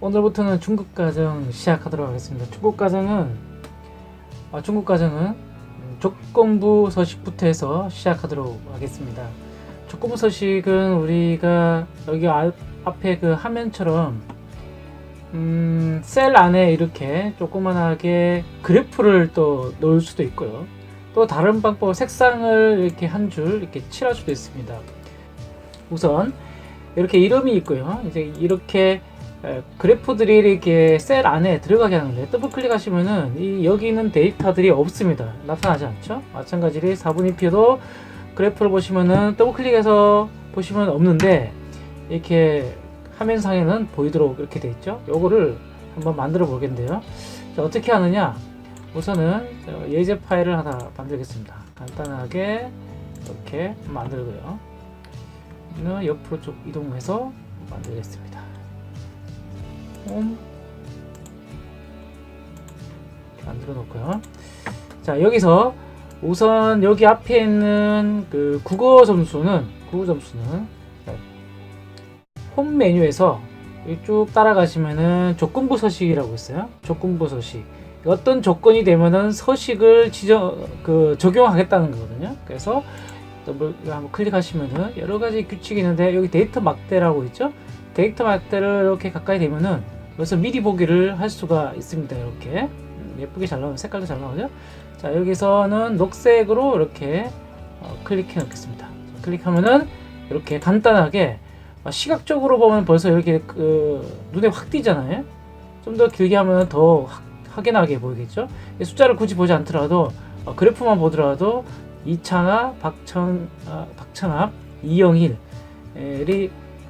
오늘부터는 중국 과정 시작하도록 하겠습니다. 중국 과정은 아, 중국 과정은 음, 조건부 서식부터 해서 시작하도록 하겠습니다. 조건부 서식은 우리가 여기 아- 앞에 그 화면처럼 음, 셀 안에 이렇게 조그만하게 그래프를 또 넣을 수도 있고요. 또 다른 방법 색상을 이렇게 한 줄 이렇게 칠할 수도 있습니다. 우선 이렇게 이름이 있고요. 이제 이렇게 에, 그래프들이 이렇게 셀 안에 들어가게 하는데 더블 클릭하시면은 이 여기 있는 데이터들이 없습니다. 나타나지 않죠? 마찬가지로 4분의 P도 그래프를 보시면은 더블 클릭해서 보시면 없는데 이렇게 화면 상에는 보이도록 이렇게 돼 있죠. 요거를 한번 만들어 보겠는데요. 자, 어떻게 하느냐? 우선은 저 예제 파일을 하나 만들겠습니다. 간단하게 이렇게 만들고요. 는 옆으로 쭉 이동해서 만들겠습니다. 홈 만들어 놓고요. 자 여기서 우선 여기 앞에 있는 그 국어 점수는 국어 점수는 자, 홈 메뉴에서 쭉 따라가시면은 조건부 서식이라고 있어요. 조건부 서식. 어떤 조건이 되면은 서식을 지정 그 적용하겠다는 거거든요. 그래서 더블 한번 클릭하시면은 여러 가지 규칙이 있는데 여기 데이터 막대라고 있죠. 데이터 막대를 이렇게 가까이 되면은 여기서 미리 보기를 할 수가 있습니다. 이렇게 음, 예쁘게 잘 나오는 색깔도 잘 나오죠. 자 여기서는 녹색으로 이렇게 어, 클릭해 놓겠습니다. 클릭하면은 이렇게 간단하게 어, 시각적으로 보면 벌써 이렇게 그 눈에 확 띄잖아요. 좀 더 길게 하면 더 확- 확연하게 보이겠죠. 이 숫자를 굳이 보지 않더라도 어, 그래프만 보더라도 이창아, 박천, 아, 박찬합, 이영일이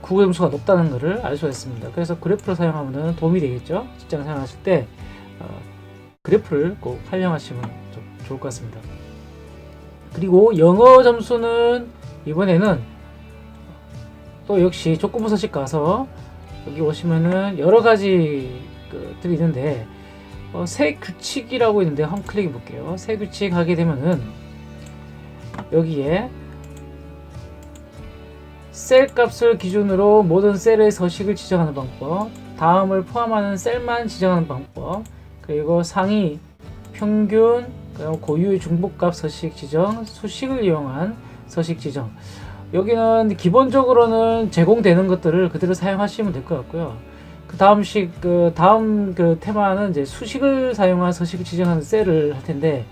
국어 점수가 높다는 것을 알 수가 있습니다. 그래서 그래프를 사용하면 도움이 되겠죠. 직장 생활하실 때 어, 그래프를 꼭 활용하시면 좀 좋을 것 같습니다. 그리고 영어 점수는 이번에는 또 역시 조건부 서식 가서 여기 오시면은 여러 가지 그들이 있는데 어, 새 규칙이라고 있는데 한번 클릭해 볼게요. 새 규칙 하게 되면은 여기에 셀 값을 기준으로 모든 셀의 서식을 지정하는 방법, 다음을 포함하는 셀만 지정하는 방법, 그리고 상위, 평균, 고유의 중복값 서식 지정, 수식을 이용한 서식 지정. 여기는 기본적으로는 제공되는 것들을 그대로 사용하시면 될 것 같고요. 그 다음 식 그 다음 그 테마는 이제 수식을 사용한 서식을 지정하는 셀을 할 텐데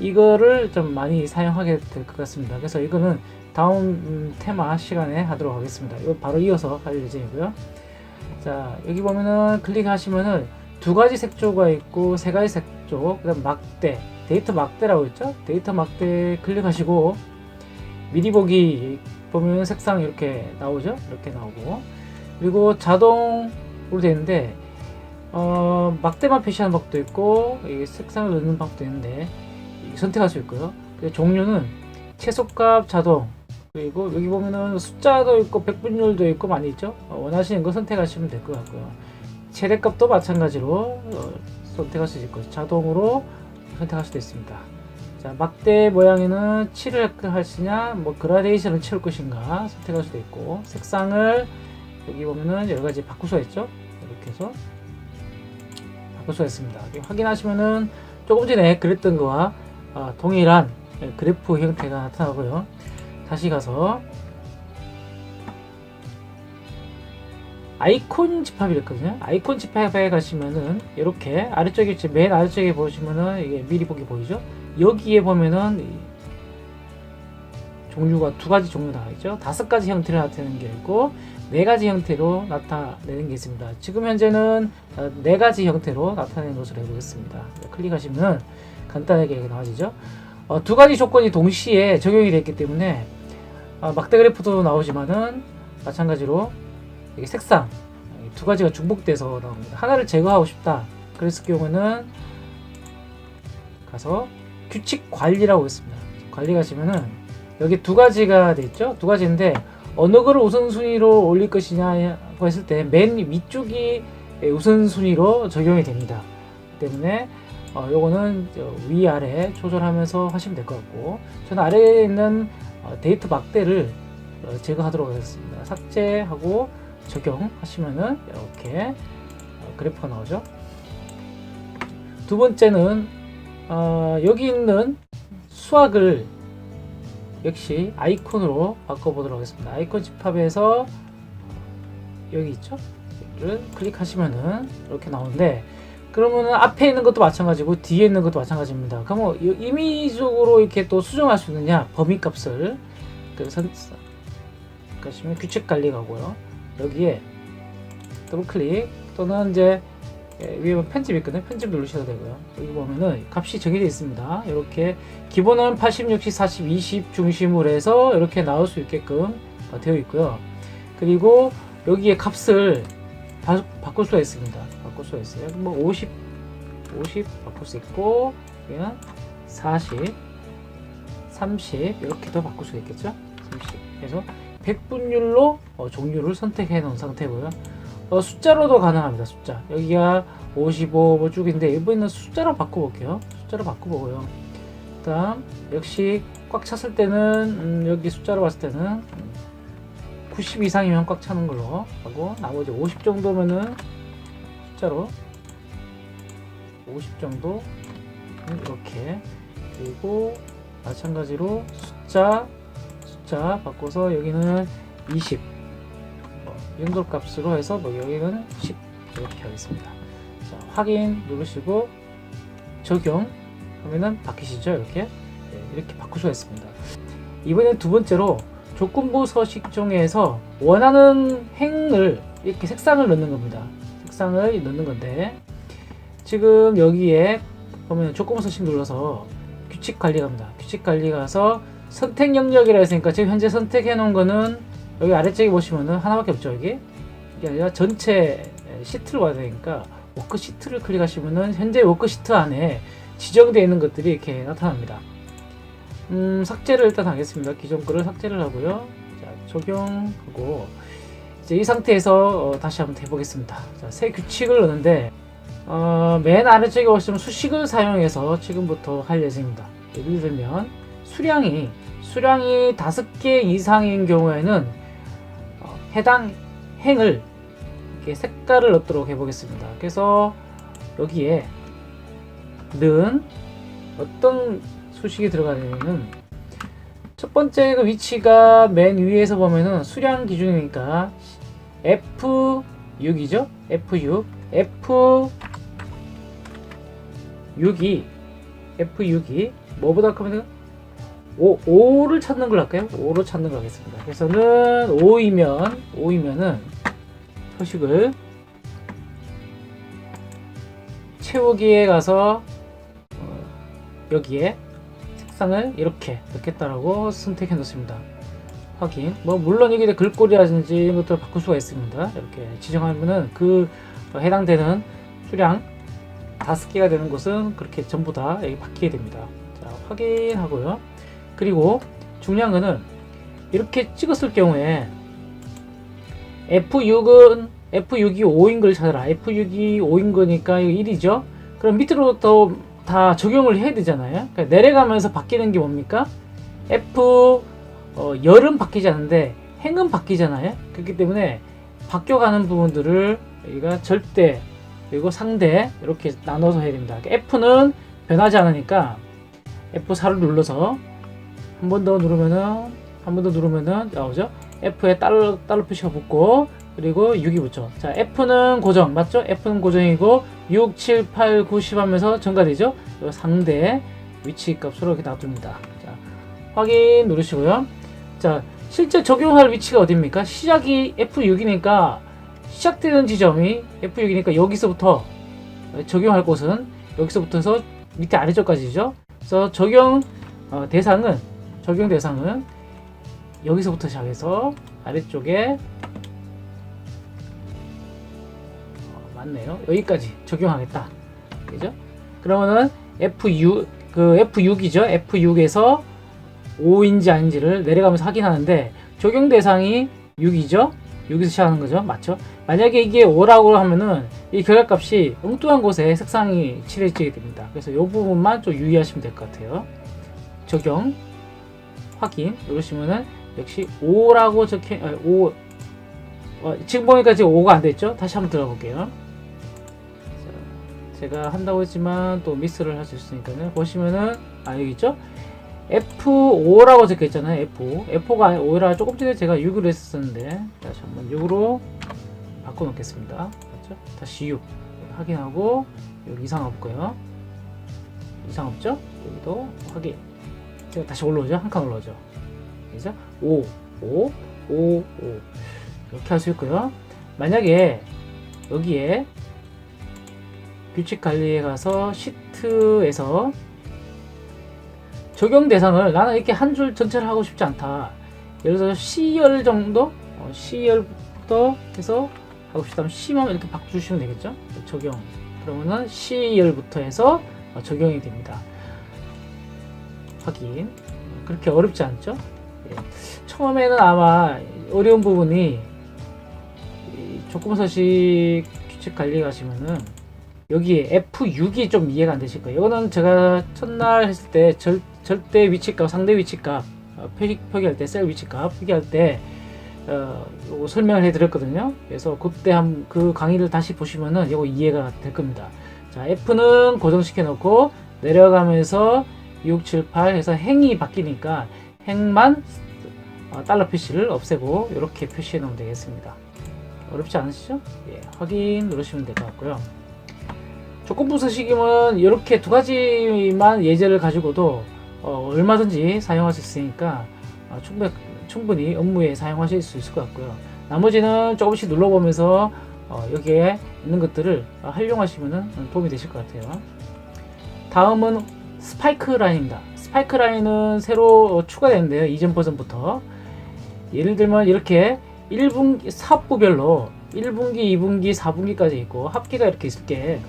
이거를 좀 많이 사용하게 될 것 같습니다. 그래서 이거는 다음 음, 테마 시간에 하도록 하겠습니다. 이거 바로 이어서 할 예정이고요. 자 여기 보면은 클릭하시면은 두 가지 색조가 있고 세 가지 색조, 그다음 막대, 데이터 막대라고 있죠. 데이터 막대 클릭하시고 미리 보기 보면 색상 이렇게 나오죠. 이렇게 나오고 그리고 자동으로 되는데 어, 막대만 표시하는 방법도 있고 이 색상을 넣는 방법도 있는데 선택할 수 있고요. 그 종류는 최소값 자동 그리고 여기 보면은 숫자도 있고 백분율도 있고 많이 있죠. 어, 원하시는 거 선택하시면 될 것 같고요. 최대값도 마찬가지로 어, 선택할 수 있고 자동으로 선택할 수도 있습니다. 자 막대 모양에는 칠을 할 것이냐 뭐 그라데이션을 채울 것인가 선택할 수도 있고 색상을 여기 보면은 여러 가지 바꿀 수가 있죠. 이렇게 해서 바꿀 수가 있습니다. 확인하시면은 조금 전에 그랬던 거와 아, 동일한 예, 그래프 형태가 나타나고요. 다시 가서 아이콘 집합이 있거든요. 아이콘 집합에 가시면은 이렇게 아래쪽에 맨 아래쪽에 보시면은 이게 미리 보기 보이죠? 여기에 보면은 이 종류가 두 가지 종류 나와 있죠. 다섯 가지 형태로 나타내는 게 있고 네 가지 형태로 나타내는 게 있습니다. 지금 현재는 어, 네 가지 형태로 나타내는 것으로 해보겠습니다. 클릭하시면 간단하게 나와지죠. 어, 두 가지 조건이 동시에 적용이 됐기 때문에 어, 막대 그래프도 나오지만은 마찬가지로 색상 이두 가지가 중복돼서 나옵니다. 하나를 제거하고 싶다. 그랬을 경우는 가서 규칙 관리라고 있습니다. 관리 가시면은 여기 두 가지가 돼 있죠. 두 가지인데 어느 거를 우선순위로 올릴 것이냐고 했을 때 맨 위쪽이 우선순위로 적용이 됩니다. 때문에 어, 요거는 저 위아래 조절하면서 하시면 될 것 같고 저는 아래에 있는 어, 데이터 막대를 어, 제거하도록 하겠습니다. 삭제하고 적용하시면은 이렇게 어, 그래프가 나오죠. 두 번째는 어, 여기 있는 수학을 역시 아이콘으로 바꿔보도록 하겠습니다. 아이콘 집합에서 여기 있죠? 여기를 클릭하시면은 이렇게 나오는데 그러면은 앞에 있는 것도 마찬가지고 뒤에 있는 것도 마찬가지입니다. 그러면 이- 임의적으로 이렇게 또 수정할 수 있느냐 범위 값을 그래서 그러시면 규칙 관리 가고요. 여기에 더블 클릭 또는 이제 예, 위에 편집 있거든요. 편집 누르셔도 되고요. 여기 보면은 값이 정해져 있습니다. 이렇게 기본은 80, 60, 40, 20 중심으로 해서 이렇게 나올 수 있게끔 어, 되어 있고요. 그리고 여기에 값을 바, 바꿀 수가 있습니다. 수가 있어요. 뭐 50, 50 바꿀 수 있고, 그냥 40, 30 이렇게도 바꿀 수가 있겠죠. 30. 그래서 100분율로 어, 종류를 선택해 놓은 상태고요. 어, 숫자로도 가능합니다. 숫자. 여기가 55, 뭐 쭉인데 이번에는 숫자로 바꿔볼게요. 숫자로 바꿔보고요. 그다음 역시 꽉 찼을 때는 음, 여기 숫자로 봤을 때는 90 이상이면 꽉 차는 걸로 하고 나머지 50 정도면은 숫자로 50 정도 이렇게 그리고 마찬가지로 숫자 숫자 바꿔서 여기는 20 뭐, 이 정도 값으로 해서 뭐 여기는 10 이렇게 하겠습니다. 자, 확인 누르시고 적용 하면은 바뀌시죠 이렇게 네, 이렇게 수가 있습니다. 이번엔 두 번째로 조건부 서식 중에서 원하는 행을 이렇게 색상을 넣는 겁니다. 색상을 넣는 건데 지금 여기에 보면 조건부 서식 눌러서 규칙 관리 갑니다. 규칙 관리 가서 선택 영역이라 했으니까 지금 현재 선택해 놓은 거는 여기 아래쪽에 보시면은 하나밖에 없죠 여기 이게 아니라 전체 시트를 와야 되니까 워크 시트를 클릭하시면은 현재 워크 시트 안에 지정되어 있는 것들이 이렇게 나타납니다. 음, 삭제를 일단 하겠습니다. 기존 거를 삭제를 하고요. 자, 적용하고 이제 이 상태에서 어, 다시 한번 해보겠습니다. 자, 새 규칙을 넣는데 어, 맨 아래쪽에 보시면 수식을 사용해서 지금부터 할 예정입니다. 예를 들면 수량이 수량이 다섯 개 이상인 경우에는 어, 해당 행을 이렇게 색깔을 넣도록 해보겠습니다. 그래서 여기에 는 어떤 수식이 들어가냐면은 첫 번째 그 위치가 맨 위에서 보면은 수량 기준이니까 F6이죠? F6 F6이 F6이 뭐보다 크면 5, 5를 찾는 걸 할까요? 5로 찾는 걸 하겠습니다. 그래서는 5이면 5이면은 표식을 채우기에 가서 어, 여기에 색상을 이렇게 넣겠다라고 선택해 놓습니다. 확인. 뭐 물론 이게 글꼴이라든지 이런 것들을 바꿀 수가 있습니다. 이렇게 지정하면은 그 해당되는 수량 다섯 개가 되는 곳은 그렇게 전부 다 여기 바뀌게 됩니다. 자, 확인하고요. 그리고 중요한 거는 이렇게 찍었을 경우에 F6은 F6이 5인 걸 찾아라. F6이 5인 거니까 이거 1이죠. 그럼 밑으로 더 다 적용을 해야 되잖아요. 그러니까 내려가면서 바뀌는 게 뭡니까? F 어, 열은 바뀌지 않는데 행은 바뀌잖아요. 그렇기 때문에 바뀌어가는 부분들을 여기가 절대 그리고 상대 이렇게 나눠서 해야 됩니다. 그러니까 F는 변하지 않으니까 F4를 눌러서 한 번 더 누르면은 한 번 더 누르면은 나오죠. F에 달러 달러 표시가 붙고 그리고 6이 붙죠. 자, F는 고정 맞죠? F는 고정이고 6, 7, 8, 9, 10 하면서 증가되죠. 이 상대 위치 값으로 이렇게 놔둡니다. 자, 확인 누르시고요. 자, 실제 적용할 위치가 어디입니까? 시작이 F6이니까 시작되는 지점이 F6이니까 여기서부터 적용할 곳은 여기서부터서 밑에 아래쪽까지죠. 그래서 적용 어, 대상은 적용 대상은 여기서부터 시작해서 아래쪽에 맞네요. 여기까지 적용하겠다. 그죠? 그러면은 F6 그 F6이죠. F6에서 5인지 아닌지를 내려가면서 확인하는데 적용 대상이 6이죠. 여기서 시작하는 거죠. 맞죠? 만약에 이게 5라고 하면은 이 결과값이 엉뚱한 곳에 색상이 칠해지게 됩니다. 그래서 이 부분만 좀 유의하시면 될 것 같아요. 적용 확인 누르시면은 역시 5라고 적혀 아니, 5 어, 지금 보니까 지금 5가 안 됐죠? 다시 한번 들어볼게요. 제가 한다고 했지만 또 미스를 할 수 있으니까요. 보시면은 아 여기 있죠? F5라고 적혀 있잖아요. F5. F5가 5라 조금 전에 제가 6으로 했었는데 다시 한번 6으로 바꿔 놓겠습니다. 그렇죠? 다시 6 확인하고 여기 이상 없고요. 이상 없죠? 여기도 확인. 제가 다시 올라오죠? 한 칸 올라오죠? 그죠? 5, 5, 5, 5 이렇게 할 수 있고요. 만약에 여기에 규칙 관리에 가서 시트에서 적용 대상을 나는 이렇게 한 줄 전체를 하고 싶지 않다. 예를 들어서 C열 정도, 어, C열부터 해서 하고 싶다면 C만 이렇게 바꿔주시면 되겠죠? 적용. 그러면은 C열부터 해서 어, 적용이 됩니다. 확인. 그렇게 어렵지 않죠? 예. 처음에는 아마 어려운 부분이 이 조건서식 규칙 관리 가시면은 여기에 F6이 좀 이해가 안 되실 거예요. 이거는 제가 첫날 했을 때 절, 절대 위치값, 상대 위치값 어, 표기, 표기할 때, 셀 위치값 표기할 때 어, 설명을 해드렸거든요. 그래서 그때 한 그 강의를 다시 보시면은 이거 이해가 될 겁니다. 자, F는 고정시켜 놓고 내려가면서 6, 7, 8 해서 행이 바뀌니까 행만 어, 달러 표시를 없애고 이렇게 표시해 놓으면 되겠습니다. 어렵지 않으시죠? 예, 확인 누르시면 될 것 같고요. 조건부 서식임은 이렇게 두 가지만 예제를 가지고도 어, 얼마든지 사용할 수 있으니까 어, 충분히, 충분히 업무에 사용하실 수 있을 것 같고요. 나머지는 조금씩 눌러보면서 어, 여기에 있는 것들을 어, 활용하시면 도움이 되실 것 같아요. 다음은 스파이크 라인입니다. 스파이크 라인은 새로 추가되는데요. 이전 버전부터. 예를 들면 이렇게 1분기 사업부별로 1분기, 2분기, 4분기까지 있고 합계가 이렇게 있을 게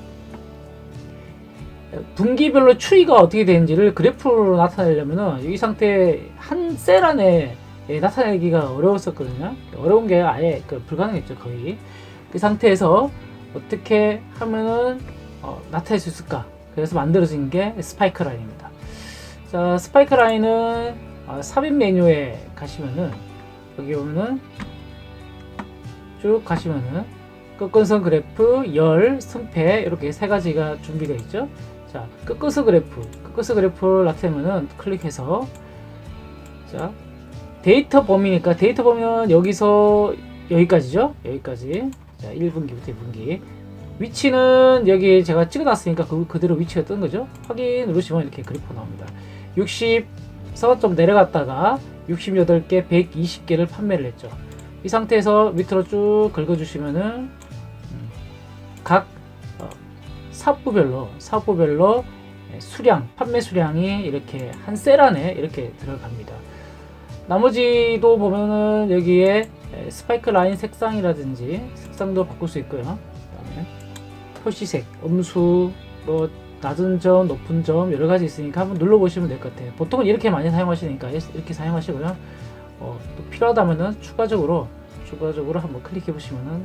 분기별로 추이가 어떻게 되는지를 그래프로 나타내려면은 이 상태 한 셀 안에 예, 나타내기가 어려웠었거든요. 어려운 게 아예 그 불가능했죠 거의. 그 상태에서 어떻게 하면은 어, 나타낼 수 있을까? 그래서 만들어진 게 스파이크 라인입니다. 자, 스파이크 라인은 어, 삽입 메뉴에 가시면은 여기 보면은 쭉 가시면은 끝근선 그래프, 열, 승패 이렇게 세 가지가 준비되어 있죠. 자, 끝끝서 그래프, 끝끝서 그래프를 나타내면은 클릭해서 자 데이터 범위니까 데이터 범위는 여기서 여기까지죠. 여기까지. 자, 1분기부터 2분기. 위치는 여기 제가 찍어 놨으니까 그, 그대로 위치가 뜬 거죠. 확인 누르시면 이렇게 그래프 나옵니다. 60에서 좀 내려갔다가 68개, 120개를 판매를 했죠. 이 상태에서 밑으로 쭉 긁어주시면은 음, 각 어, 사업부별로 사업부별로 예, 수량 판매 수량이 이렇게 한 셀 안에 이렇게 들어갑니다. 나머지도 보면은 여기에 에, 스파이크 라인 색상이라든지 색상도 바꿀 수 있고요. 그다음에 표시색, 음수, 뭐 낮은 점, 높은 점 여러 가지 있으니까 한번 눌러 보시면 될 것 같아요. 보통은 이렇게 많이 사용하시니까 이렇게 사용하시고요. 어, 또 필요하다면은 추가적으로 추가적으로 한번 클릭해 보시면은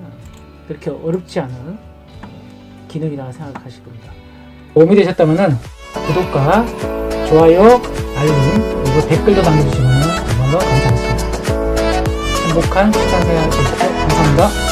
그렇게 어렵지 않은 기능이라 생각하실 겁니다. 도움이 되셨다면은 구독과 좋아요, 알림 그리고 댓글도 남겨주시면 정말로 감사하겠습니다. 행복한 시간 되시고 감사합니다.